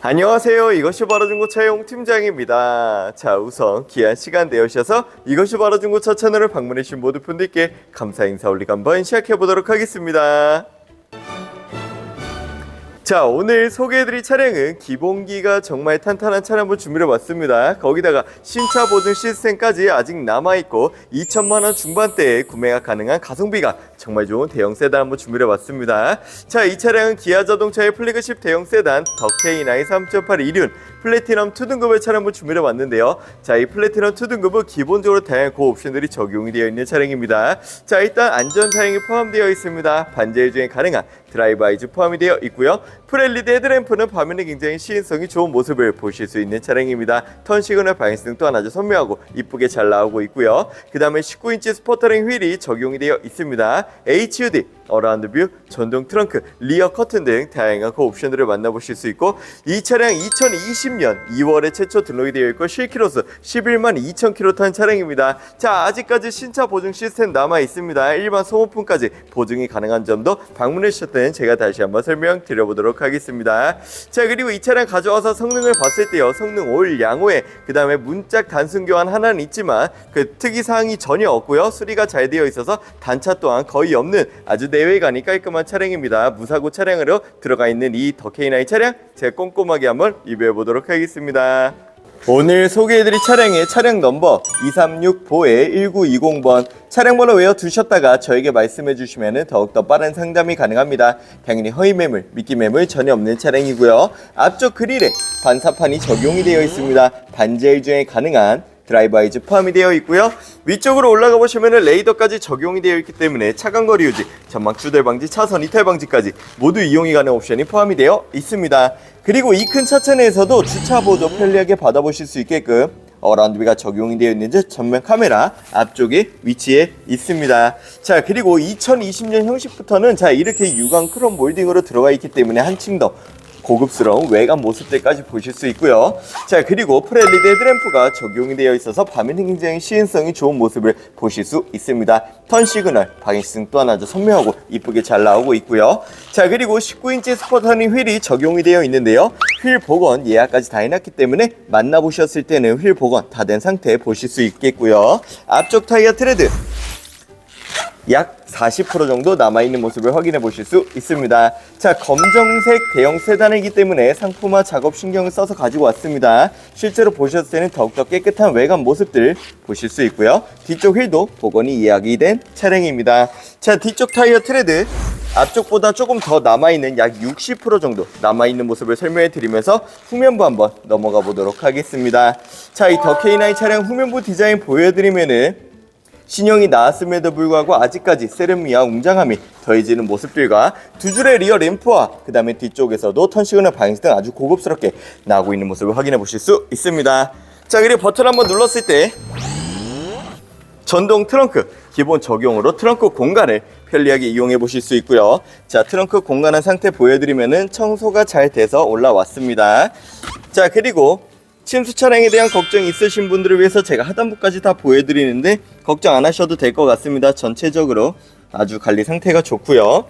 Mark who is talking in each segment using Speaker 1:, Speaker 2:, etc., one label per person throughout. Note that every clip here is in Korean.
Speaker 1: 안녕하세요. 이것이 바로 중고차의 용 팀장입니다. 자, 우선 귀한 시간 내주셔서 이것이 바로 중고차 채널을 방문해주신 모든 분들께 감사 인사 올리고 한번 시작해 보도록 하겠습니다. 자 오늘 소개해드릴 차량은 기본기가 정말 탄탄한 차량 한번 준비해봤습니다 거기다가 신차 보증 시스템까지 아직 남아있고 2천만원 중반대에 구매가 가능한 가성비가 정말 좋은 대형 세단 한번 준비해 봤습니다. 자 이 차량은 기아 자동차의 플래그십 대형 세단 더케이9 3.8 2륜 플래티넘 2등급의 차량 한번 준비해 봤는데요. 자 이 플래티넘 2등급은 기본적으로 다양한 고옵션들이 적용이 되어 있는 차량입니다. 자 일단 안전 사양이 포함되어 있습니다. 반제일 중에 가능한 드라이브 아이즈 포함이 되어 있고요. 프렐리드 헤드램프는 밤에는 굉장히 시인성이 좋은 모습을 보실 수 있는 차량입니다. 턴 시그널 방향등 또한 아주 선명하고 이쁘게 잘 나오고 있고요. 그 다음에 19인치 스포터링 휠이 적용이 되어 있습니다. HUD, 어라운드 뷰, 전동 트렁크, 리어 커튼 등 다양한 그 옵션들을 만나보실 수 있고 이 차량 2020년 2월에 최초 등록이 되어 있고 실키로수 11만 2천 킬로 탄 차량입니다. 자 아직까지 신차 보증 시스템 남아 있습니다. 일반 소모품까지 보증이 가능한 점도 방문해 주셨던 제가 다시 한번 설명드려보도록 하겠습니다. 자 그리고 이 차량 가져와서 성능을 봤을 때요 성능 올 양호에 그 다음에 문짝 단순 교환 하나는 있지만 그 특이 사항이 전혀 없고요 수리가 잘 되어 있어서 단차 또한 거의 없는 아주 내외관이 깔끔한 차량입니다. 무사고 차량으로 들어가 있는 이 더케이나이 차량 제가 꼼꼼하게 한번 리뷰해 보도록 하겠습니다. 오늘 소개해드릴 차량의 차량 넘버 236보에 1920번 차량 번호 외워 두셨다가 저에게 말씀해 주시면 더욱더 빠른 상담이 가능합니다. 당연히 허위 매물, 미끼 매물 전혀 없는 차량이고요. 앞쪽 그릴에 반사판이 적용이 되어 있습니다. 반제일 중에 가능한 드라이브 아이즈 포함이 되어 있고요. 위쪽으로 올라가 보시면 레이더까지 적용이 되어 있기 때문에 차간 거리 유지, 전막 추돌 방지, 차선 이탈 방지까지 모두 이용이 가능한 옵션이 포함이 되어 있습니다. 그리고 이 큰 차체 내에서도 주차 보조 편리하게 받아보실 수 있게끔 어라운드비가 적용이 되어 있는지 전면 카메라 앞쪽에 위치해 있습니다. 자 그리고 2020년 형식부터는 자 이렇게 유광 크롬 몰딩으로 들어가 있기 때문에 한층 더 고급스러운 외관 모습들까지 보실 수 있고요. 자 그리고 프렐리드 헤드램프가 적용이 되어 있어서 밤에는 굉장히 시인성이 좋은 모습을 보실 수 있습니다. 턴 시그널, 방향성 또한 아주 선명하고 이쁘게 잘 나오고 있고요. 자 그리고 19인치 스포터닝 휠이 적용이 되어 있는데요. 휠 복원 예약까지 다 해놨기 때문에 만나보셨을 때는 휠 복원 다 된 상태 보실 수 있겠고요. 앞쪽 타이어 트레드 약 40% 정도 남아있는 모습을 확인해 보실 수 있습니다. 자, 검정색 대형 세단이기 때문에 상품화 작업 신경을 써서 가지고 왔습니다. 실제로 보셨을 때는 더욱더 깨끗한 외관 모습들 보실 수 있고요. 뒤쪽 휠도 복원이 예약이 된 차량입니다. 자, 뒤쪽 타이어 트레드 앞쪽보다 조금 더 남아있는 약 60% 정도 남아있는 모습을 설명해 드리면서 후면부 한번 넘어가 보도록 하겠습니다. 자, 이 더 K9 차량 후면부 디자인 보여드리면은 신형이 나왔음에도 불구하고 아직까지 세련미와 웅장함이 더해지는 모습들과 두 줄의 리어 램프와 그 다음에 뒤쪽에서도 턴 시그널 방향 등 아주 고급스럽게 나오고 있는 모습을 확인해 보실 수 있습니다. 자 그리고 버튼 한번 눌렀을 때 전동 트렁크 기본 적용으로 트렁크 공간을 편리하게 이용해 보실 수 있고요. 자 트렁크 공간한 상태 보여드리면은 청소가 잘 돼서 올라왔습니다. 자 그리고 침수 차량에 대한 걱정 있으신 분들을 위해서 제가 하단부까지 다 보여드리는데 걱정 안 하셔도 될 것 같습니다. 전체적으로 아주 관리 상태가 좋고요.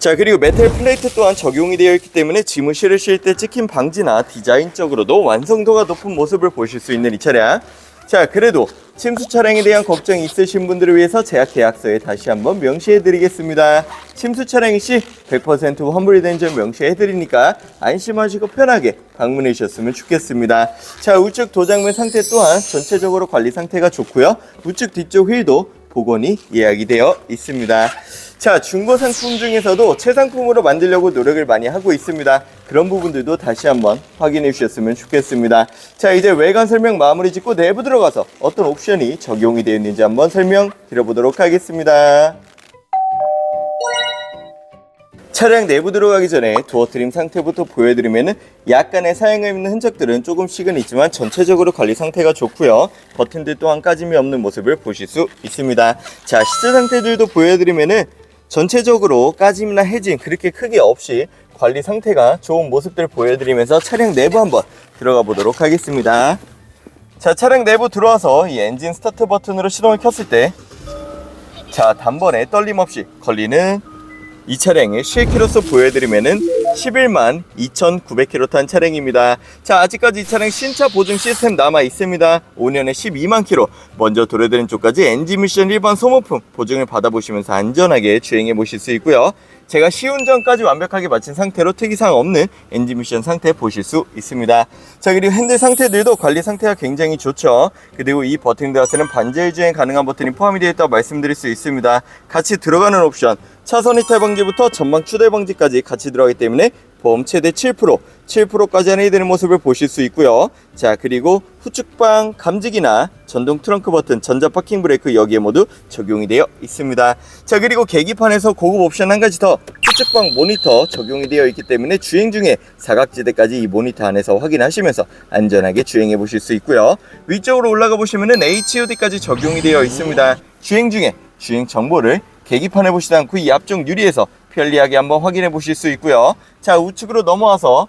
Speaker 1: 자 그리고 메탈 플레이트 또한 적용이 되어 있기 때문에 짐을 실으실 때 찍힘 방지나 디자인적으로도 완성도가 높은 모습을 보실 수 있는 이 차량 자 그래도 침수 차량에 대한 걱정이 있으신 분들을 위해서 제약 계약서에 다시 한번 명시해 드리겠습니다. 침수 차량 시 100% 환불이 된 점 명시해 드리니까 안심하시고 편하게 방문해 주셨으면 좋겠습니다. 자 우측 도장면 상태 또한 전체적으로 관리 상태가 좋고요. 우측 뒤쪽 휠도 복원이 예약이 되어 있습니다. 자, 중고 상품 중에서도 최상품으로 만들려고 노력을 많이 하고 있습니다. 그런 부분들도 다시 한번 확인해 주셨으면 좋겠습니다. 자, 이제 외관 설명 마무리 짓고 내부 들어가서 어떤 옵션이 적용이 되어 있는지 한번 설명 드려보도록 하겠습니다. 차량 내부 들어가기 전에 도어 트림 상태부터 보여드리면은 약간의 사용감 있는 흔적들은 조금씩은 있지만 전체적으로 관리 상태가 좋고요. 버튼들 또한 까짐이 없는 모습을 보실 수 있습니다. 자 시트 상태들도 보여드리면은 전체적으로 까짐이나 해진 그렇게 크게 없이 관리 상태가 좋은 모습들 보여드리면서 차량 내부 한번 들어가 보도록 하겠습니다. 자 차량 내부 들어와서 이 엔진 스타트 버튼으로 시동을 켰을 때 자 단번에 떨림 없이 걸리는 이 차량의 실키로서 보여드리면은 11만 2,900km 탄 차량입니다. 자, 아직까지 이 차량 신차 보증 시스템 남아 있습니다. 5년에 12만 km. 먼저 도래되는 쪽까지 엔진 미션 1번 소모품 보증을 받아보시면서 안전하게 주행해 보실 수 있고요. 제가 시운전까지 완벽하게 마친 상태로 특이사항 없는 엔진 미션 상태 보실 수 있습니다. 자, 그리고 핸들 상태들도 관리 상태가 굉장히 좋죠. 그리고 이 버튼들한테는 반자율 주행 가능한 버튼이 포함이 되어 있다고 말씀드릴 수 있습니다. 같이 들어가는 옵션, 차선 이탈 방지부터 전방 추돌 방지까지 같이 들어가기 때문에 보험 최대 7%, 7%까지 할인이 되는 모습을 보실 수 있고요. 자, 그리고 후측방 감지기나 전동 트렁크 버튼, 전자 파킹 브레이크 여기에 모두 적용이 되어 있습니다. 자, 그리고 계기판에서 고급 옵션 한 가지 더 후측방 모니터 적용이 되어 있기 때문에 주행 중에 사각지대까지 이 모니터 안에서 확인하시면서 안전하게 주행해 보실 수 있고요. 위쪽으로 올라가 보시면은 HUD까지 적용이 되어 있습니다. 주행 중에 주행 정보를 계기판에 보시지 않고 이 앞쪽 유리에서 편리하게 한번 확인해 보실 수 있고요. 자, 우측으로 넘어와서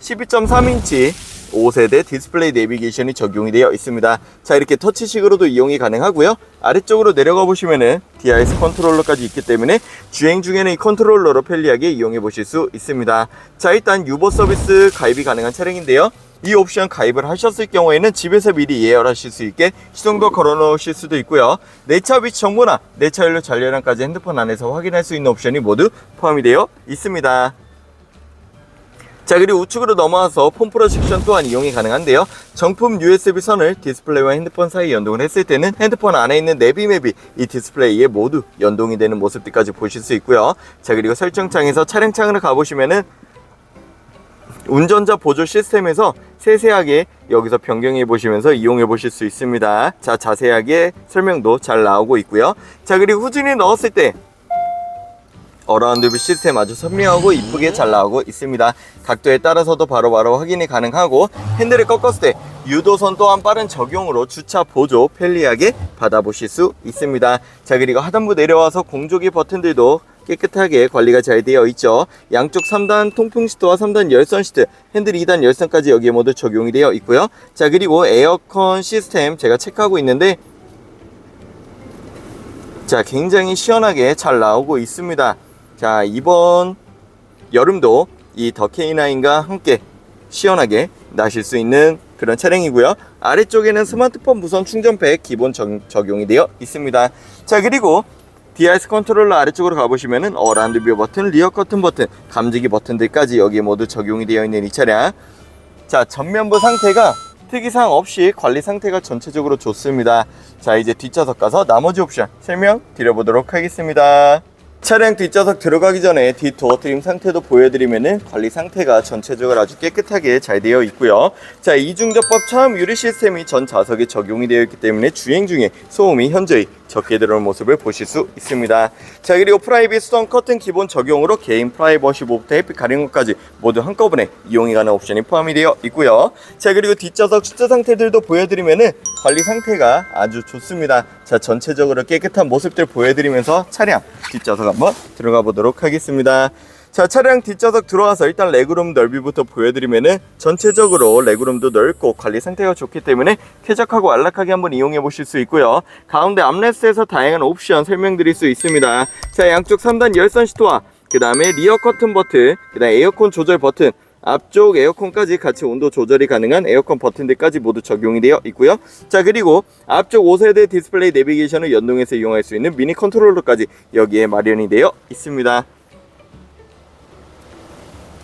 Speaker 1: 12.3인치 5세대 디스플레이 내비게이션이 적용이 되어 있습니다. 자, 이렇게 터치식으로도 이용이 가능하고요. 아래쪽으로 내려가 보시면은 DIS 컨트롤러까지 있기 때문에 주행 중에는 이 컨트롤러로 편리하게 이용해 보실 수 있습니다. 자, 일단 유버 서비스 가입이 가능한 차량인데요. 이 옵션 가입을 하셨을 경우에는 집에서 미리 예열하실 수 있게 시동도 걸어 놓으실 수도 있고요. 내차 위치 정보나 내차 연료 잔료량까지 핸드폰 안에서 확인할 수 있는 옵션이 모두 포함이 되어 있습니다. 자 그리고 우측으로 넘어와서 폰 프로젝션 또한 이용이 가능한데요 정품 USB 선을 디스플레이와 핸드폰 사이 연동을 했을 때는 핸드폰 안에 있는 내비맵이 이 디스플레이에 모두 연동이 되는 모습들까지 보실 수 있고요 자 그리고 설정창에서 차량창으로 가보시면은 운전자 보조 시스템에서 세세하게 여기서 변경해 보시면서 이용해 보실 수 있습니다 자 자세하게 설명도 잘 나오고 있고요 자 그리고 후진이 넣었을 때 어라운드 뷰 시스템 아주 선명하고 이쁘게 잘 나오고 있습니다. 각도에 따라서도 바로 바로 확인이 가능하고 핸들을 꺾었을 때 유도선 또한 빠른 적용으로 주차 보조 편리하게 받아보실 수 있습니다. 자 그리고 하단부 내려와서 공조기 버튼들도 깨끗하게 관리가 잘 되어 있죠. 양쪽 3단 통풍 시트와 3단 열선 시트, 핸들 2단 열선까지 여기에 모두 적용이 되어 있고요. 자 그리고 에어컨 시스템 제가 체크하고 있는데 자 굉장히 시원하게 잘 나오고 있습니다. 자 이번 여름도 이 더 K9과 함께 시원하게 나실 수 있는 그런 차량이고요 아래쪽에는 스마트폰 무선 충전팩 기본 적, 적용이 되어 있습니다 자 그리고 DIS 컨트롤러 아래쪽으로 가보시면은 어라운드 뷰 버튼, 리어 커튼 버튼, 감지기 버튼들까지 여기에 모두 적용이 되어 있는 이 차량. 자 전면부 상태가 특이사항 없이 관리 상태가 전체적으로 좋습니다. 자 이제 뒷좌석 가서 나머지 옵션 설명 드려보도록 하겠습니다. 차량 뒷좌석 들어가기 전에 뒷도어 트림 상태도 보여드리면은 관리 상태가 전체적으로 아주 깨끗하게 잘 되어 있고요. 자, 이중접법 차음 유리 시스템이 전 좌석에 적용이 되어 있기 때문에 주행 중에 소음이 현저히 적게 들어오는 모습을 보실 수 있습니다. 자, 그리고 프라이빗 수동 커튼 기본 적용으로 개인 프라이버시 모부터 햇빛 가리는 것까지 모두 한꺼번에 이용이 가는 옵션이 포함이 되어 있고요. 자, 그리고 뒷좌석 숫자 상태들도 보여드리면은 관리 상태가 아주 좋습니다. 자, 전체적으로 깨끗한 모습들 보여드리면서 차량 뒷좌석 한번 들어가 보도록 하겠습니다. 자, 차량 뒷좌석 들어와서 일단 레그룸 넓이부터 보여드리면은 전체적으로 레그룸도 넓고 관리 상태가 좋기 때문에 쾌적하고 안락하게 한번 이용해 보실 수 있고요. 가운데 암레스트에서 다양한 옵션 설명드릴 수 있습니다. 자, 양쪽 3단 열선 시트와 그 다음에 리어 커튼 버튼, 그 다음에 에어컨 조절 버튼, 앞쪽 에어컨까지 같이 온도 조절이 가능한 에어컨 버튼들까지 모두 적용이 되어 있고요. 자 그리고 앞쪽 5세대 디스플레이 내비게이션을 연동해서 이용할 수 있는 미니 컨트롤러까지 여기에 마련이 되어 있습니다.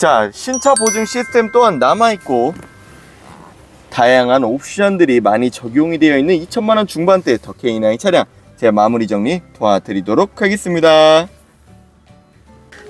Speaker 1: 자 신차 보증 시스템 또한 남아있고 다양한 옵션들이 많이 적용이 되어 있는 2천만원 중반대 더 K9 차량 제가 마무리 정리 도와드리도록 하겠습니다.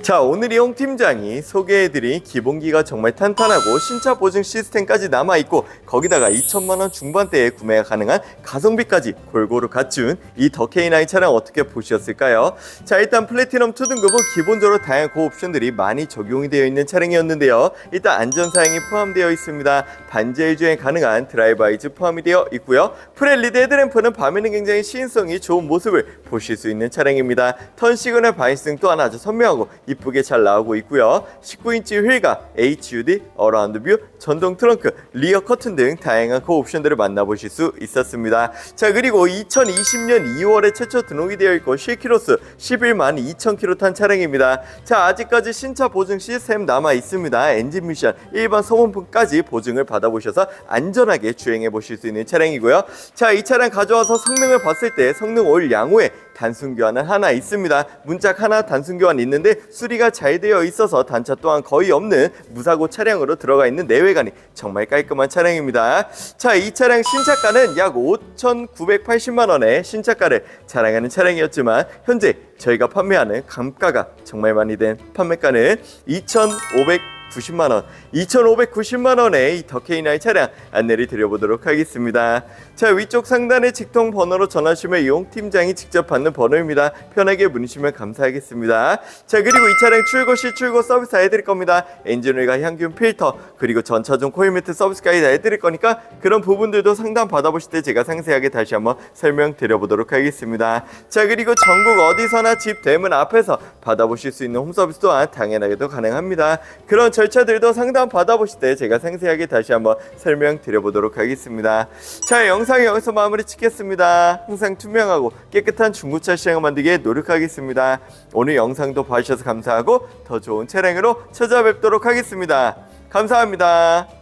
Speaker 1: 자 오늘 이용 팀장이 소개해드린 기본기가 정말 탄탄하고 신차 보증 시스템까지 남아있고 거기다가 2천만원 중반대에 구매가 가능한 가성비까지 골고루 갖춘 이 더 K9 차량 어떻게 보셨을까요? 자 일단 플래티넘 2등급은 기본적으로 다양한 고옵션들이 많이 적용이 되어 있는 차량이었는데요. 일단 안전사양이 포함되어 있습니다. 반자율 주행 가능한 드라이브 아이즈 포함이 되어 있고요. 프렐리드 헤드램프는 밤에는 굉장히 시인성이 좋은 모습을 보실 수 있는 차량입니다. 턴 시그널 바이싱 또한 아주 선명하고 이쁘게 잘 나오고 있고요. 19인치 휠과 HUD, 어라운드 뷰, 전동 트렁크, 리어 커튼 등 다양한 그 옵션들을 만나보실 수 있었습니다. 자 그리고 2020년 2월에 최초 등록이 되어 있고 실키로수 11만 2천 킬로 탄 차량입니다. 자 아직까지 신차 보증 시스템 남아 있습니다. 엔진 미션 일반 소모품까지 보증을 받아보셔서 안전하게 주행해 보실 수 있는 차량이고요. 자 이 차량 가져와서 성능을 봤을 때 성능 올 양호에 단순 교환은 하나 있습니다. 문짝 하나 단순 교환 있는데 수리가 잘 되어 있어서 단차 또한 거의 없는 무사고 차량으로 들어가 있는 내외관이 정말 깔끔한 차량입니다. 자, 이 차량 신차가는 약 5,980만 원의 신차가를 자랑하는 차량이었지만 현재 저희가 판매하는 감가가 정말 많이 된 판매가는 2,500 90만 원, 2,590만 원의 이 더케이나이 차량 안내를 드려보도록 하겠습니다. 자 위쪽 상단의 직통 번호로 전화주시면 이용 팀장이 직접 받는 번호입니다. 편하게 문의주시면 감사하겠습니다. 자 그리고 이 차량 출고 시 출고 서비스 다 해드릴 겁니다. 엔진오일과 향균 필터 그리고 전차종 코일 매트 서비스까지 다 해드릴 거니까 그런 부분들도 상담 받아보실 때 제가 상세하게 다시 한번 설명드려보도록 하겠습니다. 자 그리고 전국 어디서나 집 대문 앞에서 받아보실 수 있는 홈 서비스 또한 당연하게도 가능합니다. 그런 절차들도 상담 받아보실 때 제가 상세하게 다시 한번 설명드려보도록 하겠습니다. 자 영상 여기서 마무리 짓겠습니다. 항상 투명하고 깨끗한 중고차 시장을 만들기에 노력하겠습니다. 오늘 영상도 봐주셔서 감사하고 더 좋은 차량으로 찾아뵙도록 하겠습니다. 감사합니다.